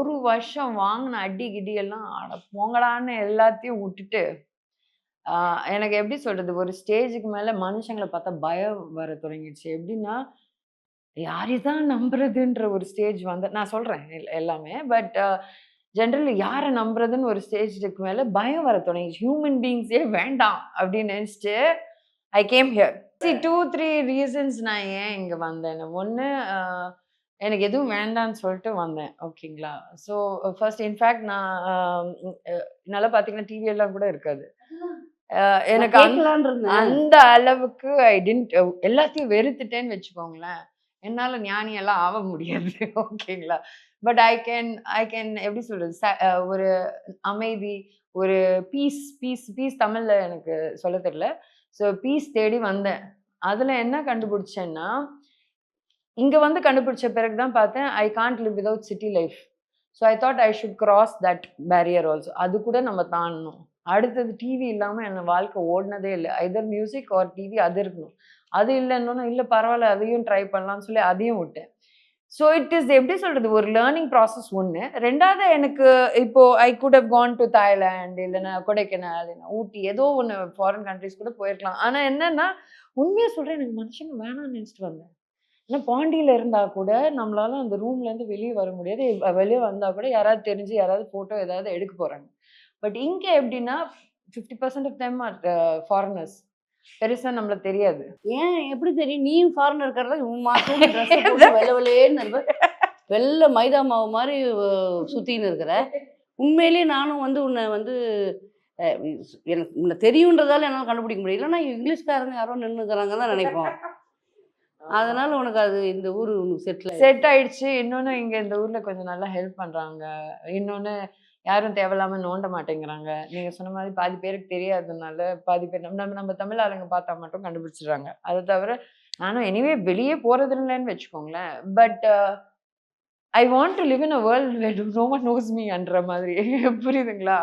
ஒரு வருஷம் வாங்கின அடி கிடியெல்லாம் அட போங்கடான்னு எல்லாத்தையும் விட்டுட்டு எனக்கு எப்படி சொல்றது? ஒரு ஸ்டேஜுக்கு மேல மனுஷங்களை பார்த்தா பயம் வர தொடங்கிடுச்சு. எப்படின்னா யாரைதான் நம்புறதுன்ற ஒரு ஸ்டேஜ் வந்து நான் சொல்றேன் எல்லாமே பட் ஜென்ரலி யாரை நம்புறதுன்னு ஒரு ஸ்டேஜுக்கு மேல பயம் வர தொடங்கிடுச்சு. ஹியூமன் பீங்ஸே வேண்டாம் அப்படின்னு நினச்சிட்டு I came here see two three reasons நான் ஏன் இங்கே வந்தேன் ஒன்று எனக்கு எதுவும் வேண்டாம்னு சொல்லிட்டு வந்தேன். ஓகேங்களா? ஸோ ஃபர்ஸ்ட் இன்ஃபேக்ட் நான் நல்லா பார்த்தீங்கன்னா டிவி எல்லாம் கூட இருக்காது. எனக்கு அந்த- அளவுக்கு ஐ டென்ட் எல்லாத்தையும் வெறுத்துட்டேன்னு வச்சுக்கோங்களேன். என்னால ஞானி எல்லாம் ஆக முடியாது. ஓகேங்களா? But I can I can எப்படி சொல்றது? ச- அஹ் ஒரு அமைதி ஒரு பீஸ் பீஸ் பீஸ் தமிழ்ல எனக்கு சொல்ல தெரியல. ஸோ பீஸ் தேடி வந்தேன். அதுல என்ன கண்டுபிடிச்சேன்னா இங்கே வந்து கண்டுபிடிச்ச பிறகு தான் பார்த்தேன் I can't live without city life so I thought I should cross that barrier also அது கூட நம்ம தாண்டணும். அடுத்தது டிவி இல்லாமல் என்னை வாழ்க்கை ஓடினதே இல்லை. ஐதர் மியூசிக் ஆர் டிவி அது இருக்கணும். அது இல்லைன்னு இல்லை பரவாயில்ல அதையும் ட்ரை பண்ணலாம்னு சொல்லி அதையும் விட்டேன். ஸோ இட் இஸ் எப்படி சொல்கிறது ஒரு லேர்னிங் ப்ராசஸ் ஒன்று ரெண்டாவது எனக்கு இப்போது I could have gone to Thailand இல்லைன்னா கொடைக்கானல் இல்லைன்னா ஊட்டி ஏதோ ஒன்று ஃபாரின் கண்ட்ரிஸ் கூட போயிருக்கலாம். ஆனால் என்னென்னா உண்மையாக சொல்கிறேன் எனக்கு மனுஷங்க வேணாம்னு நினச்சிட்டு வந்தேன். ஏன்னா பாண்டியில் இருந்தால் கூட நம்மளால அந்த ரூம்லேருந்து வெளியே வர முடியாது. வெளியே வந்தால் கூட யாராவது தெரிஞ்சு யாராவது ஃபோட்டோ ஏதாவது எடுக்க போகிறாங்க பட் இங்கே எப்படின்னா fifty percent of them are foreigners பெருசாக நம்மளுக்கு தெரியாது. ஏன்? எப்படி தெரியும்? நீயும் ஃபாரின் இருக்கிறதா? தூக்கி ட்ரெஸ் வெள்ளை வெள்ளையேன்னு இருப்ப வெள்ளை மைதா மாவு மாதிரி சுத்தின்னு இருக்கிற. உண்மையிலேயே நானும் வந்து உன்னை வந்து எனக்கு உன்னை தெரியுன்றதால என்னால் கண்டுபிடிக்க முடியல. இல்லைன்னா இங்கிலீஷ்காரங்க யாரோ நின்றுக்கிறாங்க தான் நினைப்போம். அதனால உனக்கு அது இந்த ஊர் உனக்கு செட்டில் செட் ஆயிடுச்சு. இன்னொன்று இங்கே இந்த ஊரில் கொஞ்சம் நல்லா ஹெல்ப் பண்ணுறாங்க இன்னொன்று யாரும் தேவையில்லாமல் நோண்ட மாட்டேங்கிறாங்க. நீங்கள் சொன்ன மாதிரி பாதி பேருக்கு தெரியாததுனால பாதி பேர் நம்ம நம்ம நம்ம தமிழ் ஆளுங்க பார்த்தா மட்டும் கண்டுபிடிச்சிடுறாங்க. அதை தவிர நானும் எனிவே வெளியே போகிறது இல்லைன்னு வச்சுக்கோங்களேன். But I want to live in a world no one knows me அன்ற மாதிரி. புரியுதுங்களா?